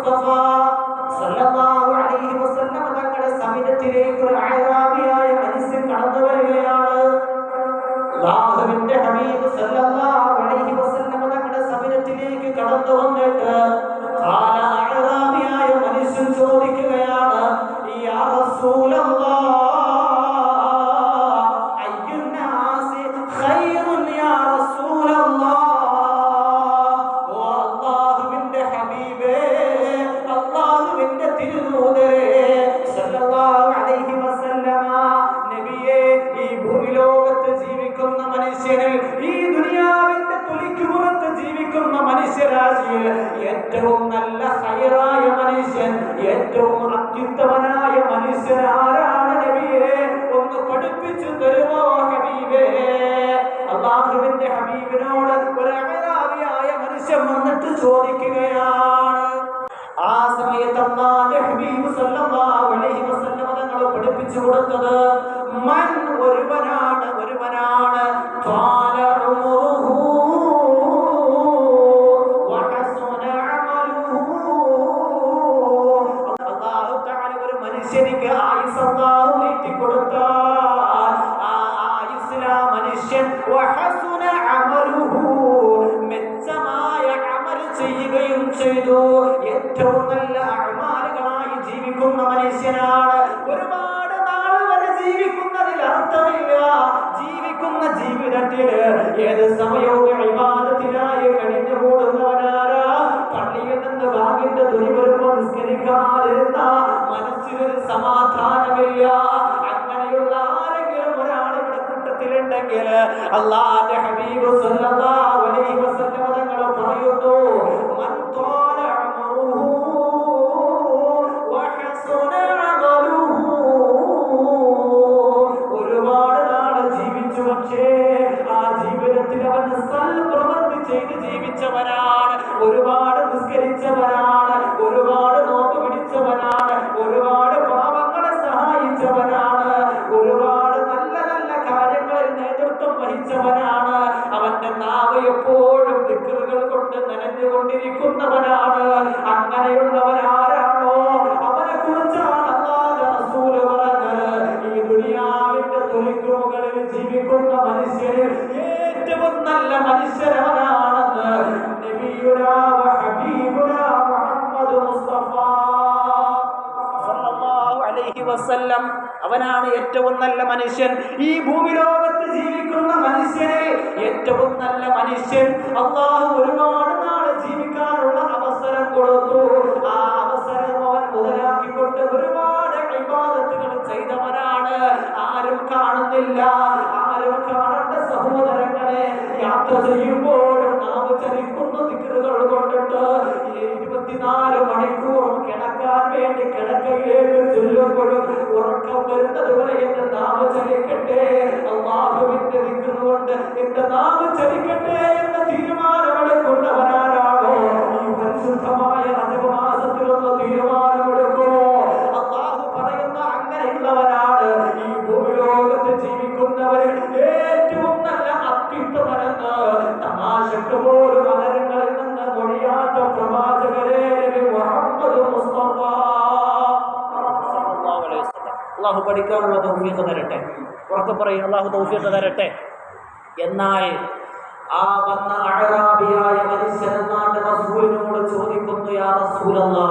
മുസ്തഫ സല്ലല്ലാഹു അലൈഹി വസല്ലം തങ്ങളുടെ സമിതത്തിലേക്ക് ഒരു പഠിപ്പിച്ചു തരുമോ ഹബീബേ? അള്ളാഹുവിന്റെ ഹബീബിനോട് ഒരു അമരാവിയായ മനുഷ്യൻ വന്നിട്ട് ചോദിക്കുകയാണ്. ആ സമയത്ത് അള്ളാന്റെ ഹബീബ് സല്ലല്ലാഹു അലൈഹി വസല്ലം തങ്ങൾ പഠിപ്പിച്ചു കൊടുത്തത് മെച്ചമായ അമൽ ചെയ്യുകയും ചെയ്തു. ഏറ്റവും നല്ല അമാലുകളായി ജീവിക്കുന്ന മനുഷ്യനാണ്. ഒരുപാട് നാൾ വരെ ജീവിക്കുന്നതിൽ അർത്ഥമില്ല. ജീവിക്കുന്ന ജീവിതത്തിൽ ഏത് സമയവും വിവാദത്തിനായി കഴിഞ്ഞു കൂടുന്നവനാരാ? പള്ളിയിൽ നിന്ന് ഭാഗ്യന്റെ തുണി വരുമ്പോൾ നിസ്കരിക്കാതിരുന്ന മനസ്സിനൊരു സമാധാനമില്ല കൂട്ടത്തിലുണ്ടെങ്കിൽ അള്ളാന്റെ ഹബീബ് തങ്ങൾ പറയുന്നു നാവ് എപ്പോഴും ദിക്കറുകൾ കൊണ്ട് നനഞ്ഞുകൊണ്ടിരിക്കുന്നവനാണ്. അങ്ങനെയുള്ളവനാരാണോ അവനെ കുറിച്ചാണ് പറഞ്ഞത്. ഈ ദുനിയാവിന്റെ തൊലിക്കുമുകളിൽ ജീവിക്കുന്ന മനുഷ്യന് ഏറ്റവും നല്ല മനുഷ്യരവനാണെന്ന് നബിയുനാ വ മുഹമ്മദ് മുസ്തഫ സല്ലല്ലാഹു അലൈഹി വസല്ലം. അവനാണ് ഏറ്റവും നല്ല മനുഷ്യൻ. ഈ ഭൂമി നല്ല മനുഷ്യൻ. അള്ളാഹു ഒരുപാട് ദിക്കറുകൊണ്ട് എന്റെ നാവ് ചലിക്കട്ടെ എന്ന തീരുമാനമെടുക്കുന്നവനാരാണോ ഈ പരിശുദ്ധമായ റജബമാസത്തിലൊന്ന് തീരുമാനമെടുക്കുമോ അള്ളാഹു പറയുന്ന അങ്ങനെയുള്ളവരാണ് ഈ ഭൂമിലോകത്ത് ജീവിക്കുന്നവരിൽ ഏറ്റവും നല്ല അത്യുത്തമനെന്ന് തമാശക്ക് പോലും അതരങ്ങളിൽ നിന്ന് മൊഴിയാത്ത പ്രവാചകരെ മുഹമ്മദ് മുസ്തഫ. അള്ളാഹു പഠിക്കാനുള്ള തൗഫീഖ് തരട്ടെ. ഉറക്കെ പറയും അള്ളാഹു തൗഫീഖ് തരട്ടെ. എന്നാൽ ആ വന്ന അഴറാബിയായ മനുഷ്യൻ എന്നാണ്ട് റസൂലിനോട് ചോദിക്കുന്നു യാ റസൂലല്ലാ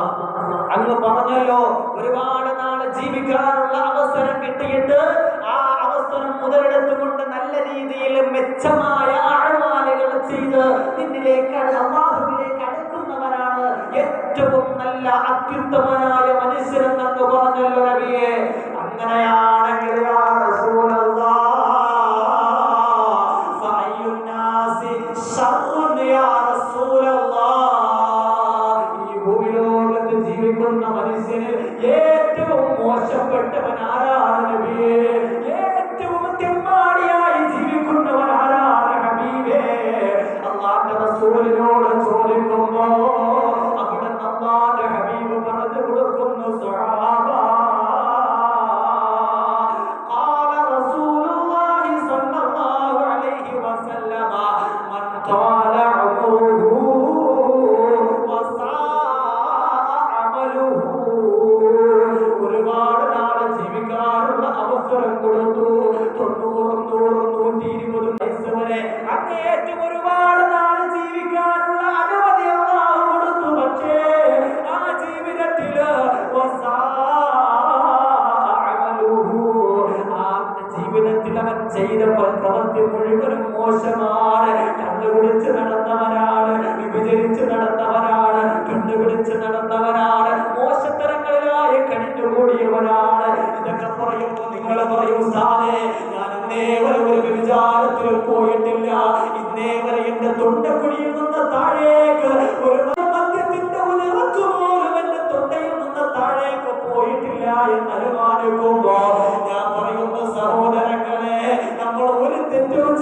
അങ്ങ് പറഞ്ഞല്ലോ ഒരുപാട് നാൾ ജീവിക്കാനുള്ള അവസരം കിട്ടിയിട്ട് ആ അവസരം മുതലെടുത്തുകൊണ്ട് നല്ല രീതിയിൽ മെച്ചമായ അഴമാലകൾ ചെയ്ത് നിന്നിലേക്ക് അള്ളാഹുവിലേക്ക് അടുക്കുന്നവനാണ് ഏറ്റവും നല്ല അത്യുത്തമനായ മനുഷ്യൻ എന്നൊക്കെ പറഞ്ഞല്ലോ നബിയെ. അങ്ങനെയാണെങ്കിൽ പ്രവൃത്തി മുഴുവനും മോശമാണ്. കണ്ടുപിടിച്ച് നടന്നവനാണ് വിഭജിച്ച് നടന്നവനാണ് കണ്ടുപിടിച്ച് നടന്നവനാണ് മോശത്തരങ്ങളിലായി കഴിഞ്ഞുകൂടിയവനാണ് ഇതൊക്കെ പറയുമ്പോൾ നിങ്ങൾ പറയും സാറേ ഞാൻ ഇന്നേ വരെ ഒരു വിചാരത്തിലും പോയിട്ടില്ല. ഇന്നേ വരെ എന്റെ തൊണ്ടക്കുടിയിൽ നിന്ന് താഴേക്ക് ഒരു മദ്യത്തിന്റെ ഒരു പോലും എന്റെ തൊണ്ടയിൽ നിന്ന് താഴേക്ക് പോയിട്ടില്ല എന്ന് അനുമാനിക്കുമ്പോ ഞാൻ പറയുന്ന തെറ്റും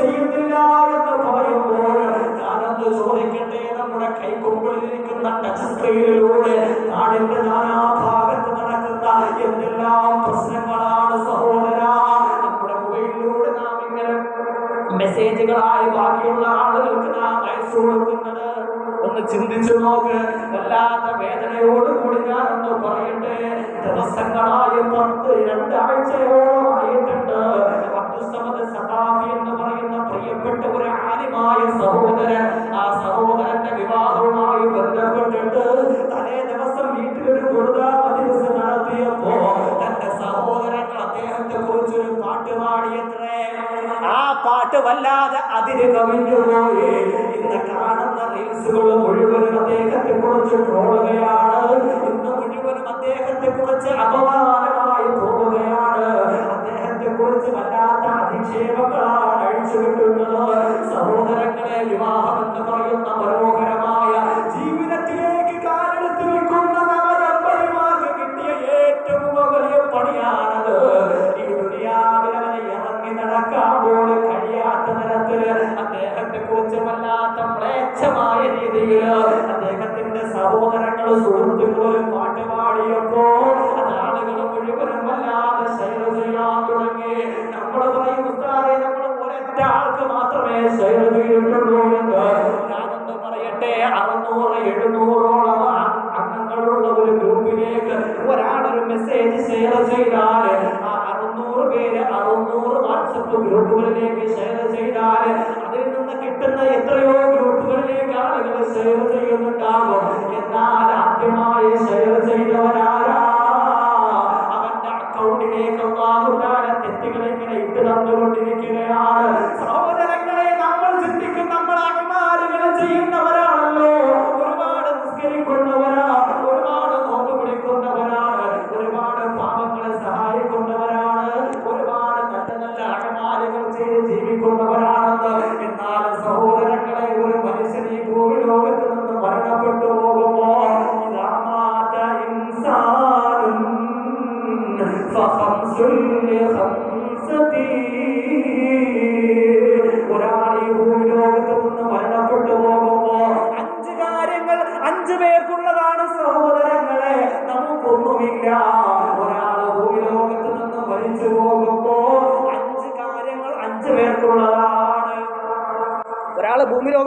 ചെയ്യുന്നില്ല എന്ന് പറയുമ്പോൾ ഞാനൊന്ന് ചോദിക്കട്ടെ? നമ്മുടെ കൈക്കൊമ്പിളിരിക്കുന്ന ടച്ച് സ്ക്രീനിലൂടെ നാടിന്റെ നാനാഭാഗത്ത് നടക്കുന്ന എന്തെല്ലാം പ്രശ്നങ്ങളാണ് സഹോദര? നമ്മുടെ മൊബൈലിലൂടെ നാം ഇങ്ങനെ മെസ്സേജുകളായി ബാക്കിയുള്ള ആളുകൾക്ക് നാം അയച്ചു കൊടുക്കുന്നത്. ഒന്ന് ചിന്തിച്ചു നോക്ക്. വല്ലാത്ത വേദനയോടുകൂടി ഞാനൊന്ന് പറയട്ടെ? ദിവസങ്ങളായി പത്ത് രണ്ടാഴ്ചയോളമായിട്ടുണ്ട് ആലിമായ സഹോദരൻ ആ സഹോദരന്റെ വിവാഹവുമായി ബന്ധപ്പെട്ടിട്ട് തലേ ദിവസം വീട്ടിലൊരു ഗുരുതാമദിവസം നടത്തിയപ്പോ തന്റെ സഹോദരങ്ങൾ അദ്ദേഹത്തെ കുറിച്ചൊരു പാട്ട് പാടിയത്രേ. ആ പാട്ട് വല്ലാതെ അതിര് കവിഞ്ഞുപോയി ഇന്ന് കാണുന്ന റീൽസുകൾ മുഴുവനും അദ്ദേഹത്തെ കുറിച്ച് ട്രോളുകയാണ്. ഇന്ന് മുഴുവനും അദ്ദേഹത്തെ കുറിച്ച് അപമാനമായി പോവുകയാണ് അദ്ദേഹത്തെ കുറിച്ച് വല്ലാത്ത അധിക്ഷേപങ്ങളാണ് കിട്ടുന്നത് സഹോദരങ്ങളെ വിവാഹം എന്ന് പറയുന്ന മനോഹരമായ മാത്രമേ ചെയ്തിട്ടുള്ളൂ എന്ന് ഞാനൊന്ന് പറയട്ടെ അറുന്നൂറ് എഴുന്നൂറോളം അംഗങ്ങളുള്ള ഒരു ഗ്രൂപ്പിലേക്ക് ഒരാളൊരു മെസ്സേജ് ഷെയർ ചെയ്താൽ ആ അറുന്നൂറ് പേര് അറുന്നൂറ് വാട്സപ്പ് ഗ്രൂപ്പുകളിലേക്ക് ഷെയർ ചെയ്താൽ അതിൽ നിന്ന് കിട്ടുന്ന എത്രയോ ഗ്രൂപ്പുകളിലേക്ക് ആളുകൾ ഷെയർ ചെയ്യുന്നുണ്ടാകും. എന്നാൽ ആദ്യമായി ഷെയർ ചെയ്തവരാരാ? അവന്റെ അക്കൗണ്ടിലേക്ക് അള്ളാഹുദാന തെറ്റുകൾ ഇങ്ങനെ ഇട്ട് തന്നുകൊണ്ടിരിക്കുകയാണ്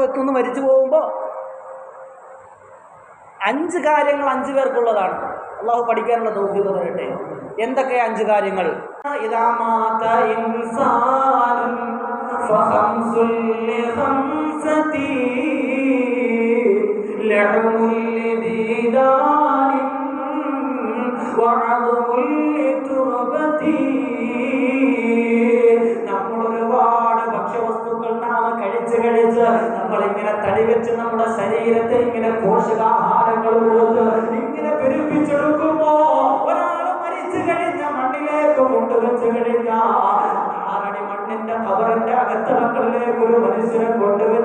ഒരാൾ ഭൂമി നിന്ന് മരിച്ചു പോകുമ്പോ അഞ്ച് കാര്യങ്ങൾ അഞ്ച് പേർക്കുള്ളതാണ്. അള്ളാഹു പഠിക്കാനുള്ള ദൗത്യം തരട്ടെ. എന്തൊക്കെ അഞ്ച് കാര്യങ്ങൾ? ഇദാ വെച്ച് നമ്മുടെ ശരീരത്തെ ഇങ്ങനെ പോഷകാഹാരങ്ങൾ കൊടുത്ത് ഇങ്ങനെ പെരുപ്പിച്ചെടുക്കുമ്പോ ഒരാൾ മരിച്ചു കഴിഞ്ഞ മണ്ണിലേക്ക് കൊണ്ടുവച്ച് കഴിഞ്ഞ ആറടി മണ്ണിന്റെ കവറിന്റെ അകത്തളങ്ങളിലേക്ക് ഒരു മനുഷ്യനെ കൊണ്ടുവച്ച്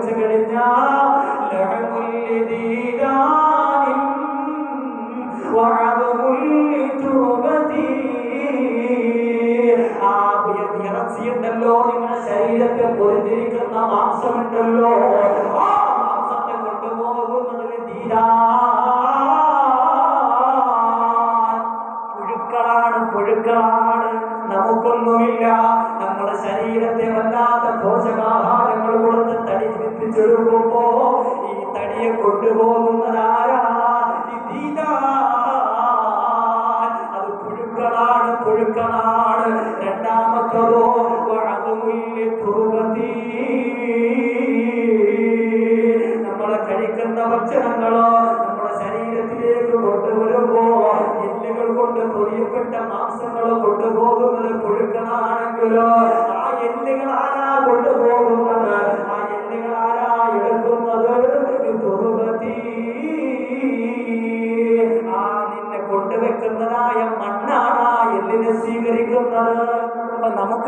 திரும்புமோ தடியை கொண்டு போதும்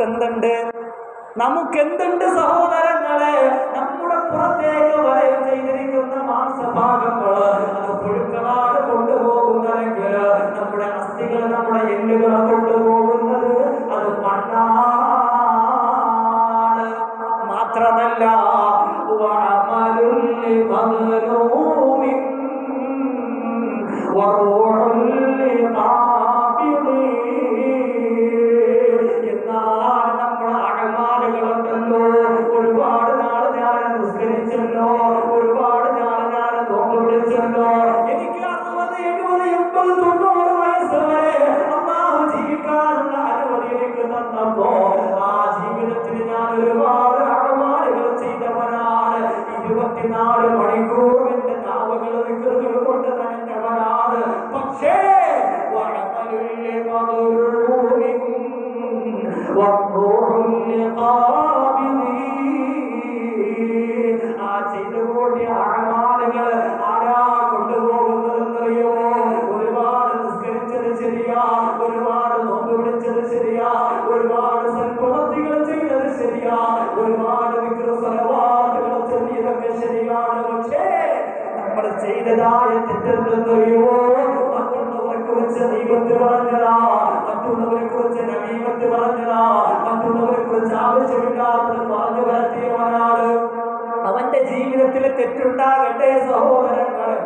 എന്തുണ്ട്? നമുക്കെന്തുണ്ട് സഹോദരങ്ങളെ? നമ്മുടെ പുറത്തേക്ക് വലയം ചെയ്തിരിക്കുന്ന മാംസഭാഗങ്ങൾ അത് പുഴുക്കളാണ് കൊണ്ടുപോകുന്നതെങ്കിൽ നമ്മുടെ അസ്ഥികൾ നമ്മുടെ എല്ലുകളെ കൊണ്ടുപോകുന്നത്. അത് മണ്ണാണ്. മാത്രമല്ല ഇരുപത്തിനാല് മണിക്കൂർ എന്റെ നാവുകൾ നിക്കറുകൾ നമ്മൾ ചെയ്തതായ തെറ്റെന്തെന്നറിയോ മറ്റുള്ളവരെ കുറിച്ച് ദൈവത്ത് പറഞ്ഞതാ. മറ്റുള്ളവരെ കുറിച്ച് നവീപത്ത് പറഞ്ഞതാ. മറ്റുള്ളവരെ കുറിച്ച് ആവശ്യമില്ലാത്തത് പറഞ്ഞു വരത്തിയവനാണ്. അവന്റെ ജീവിതത്തിൽ തെറ്റുണ്ടാകട്ടെ സഹോദരങ്ങളെ.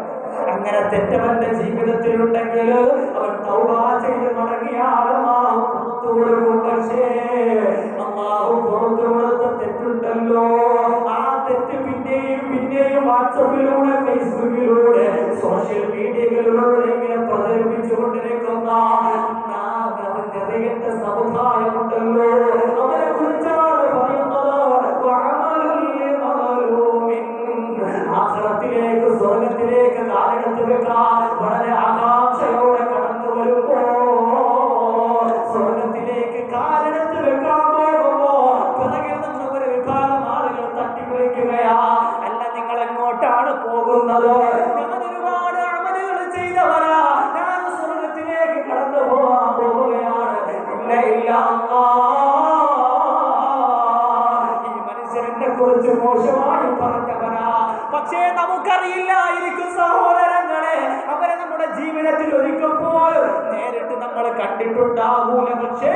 അങ്ങനെ തെറ്റവന്റെ ജീവിതത്തിലുണ്ടെങ്കിൽ അവൻ തൗബ ചെയ്ത് മടങ്ങിയാൽ പുറത്തു കൊടുക്കും. പക്ഷേ അമ്മാവും പുറത്തു കൊടുത്ത തെറ്റുണ്ടല്ലോ. പിന്നെയും വാട്സപ്പിലൂടെ ഫേസ്ബുക്കിലൂടെ സോഷ്യൽ മീഡിയകളിലൂടെ ഇങ്ങനെ പ്രചരിപ്പിച്ചുകൊണ്ടിരിക്കുന്ന പോകുന്നത് ഞാൻ ഒരുപാട് അമലുകൾ ചെയ്തവരാ ഞാൻ സ്വർഗത്തിലേക്ക് കടന്നു പോകാൻ പോവുകയാണ്. ഇല്ല ഇല്ല. ഈ മനുഷ്യനെ മോശമായി പറഞ്ഞവനാ. പക്ഷേ നമുക്കറിയില്ലായിരിക്കും സഹോദരങ്ങളെ. അവരെ നമ്മുടെ ജീവിതത്തിൽ ഒരിക്കൽ പോലും നേരിട്ട് നമ്മൾ കണ്ടിട്ടുണ്ടാകൂല. പക്ഷേ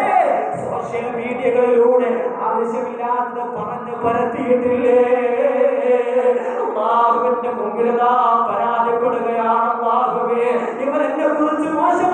സോഷ്യൽ മീഡിയകളിലൂടെ ആവശ്യമില്ലാത്തത് പറഞ്ഞ് പരത്തിയിട്ടില്ലേ? അള്ളാഹുവിന്റെ മുമ്പിലതാ പരാതിപ്പെടുകയാണ് അള്ളാഹുവേ. ഇവൻ എന്നെ കുറിച്ച് മോശമായി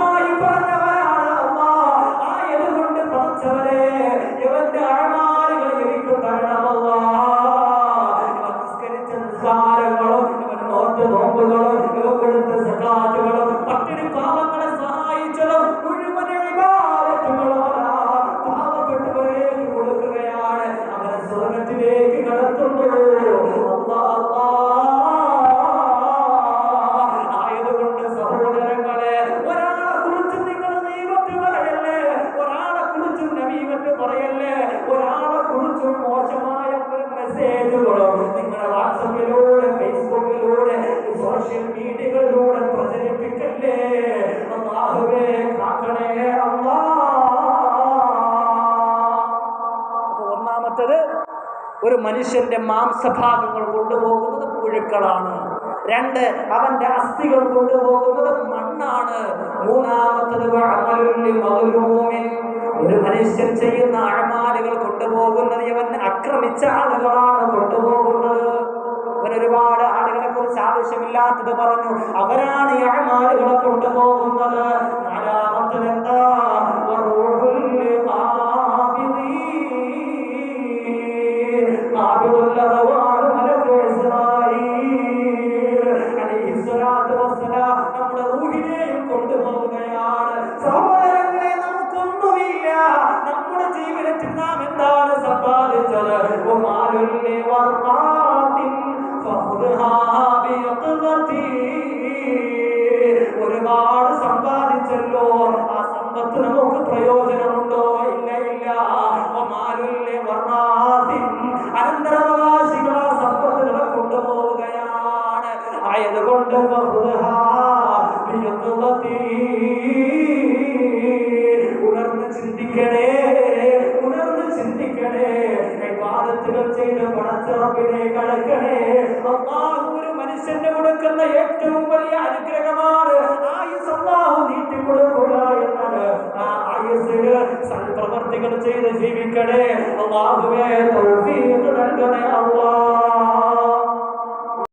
മനുഷ്യന്റെ മാംസഭാഗങ്ങൾ കൊണ്ടുപോകുന്നത് പുഴുക്കളാണ്. രണ്ട് അവന്റെ അസ്ഥികൾ കൊണ്ടുപോകുന്നത് മണ്ണാണ്. മൂന്നാമത്തത്. ഒരു മനുഷ്യൻ ചെയ്യുന്ന അഴമാലുകൾ കൊണ്ടുപോകുന്നത് ഇവൻ അക്രമിച്ച ആളുകളാണ് കൊണ്ടുപോകുന്നത്. അവൻ ഒരുപാട് ആളുകളെ കുറിച്ച് ആവശ്യമില്ലാത്തത് പറഞ്ഞു. അവരാണ് ഈ അഴമാലുകളെ കൊണ്ടുപോകുന്നത്. നാലാമത്തത് എന്താ? ബിയഖ്ളതി. ഉണർന്ന് ചിന്തിക്കണേ ഉണർന്ന് ചിന്തിക്കണേ. വാദത്തുകൾ ചെയ്ത് പണച്ചിറപ്പിനെ കടക്കണേ. അള്ളാഹു ഒരു മനുഷ്യന്റെ കൊടുക്കുന്ന ഏറ്റവും വലിയ അനുഗ്രഹമാണ്. ആയുസ് അള്ളാഹു നീട്ടിക്കൊടുക്കുക എന്നാണ്. ആ ആയുസ്സിന് സൽപ്രവർത്തികൾ ചെയ്ത് ജീവിക്കണേ. അള്ളാഹുവേ നൽകണേ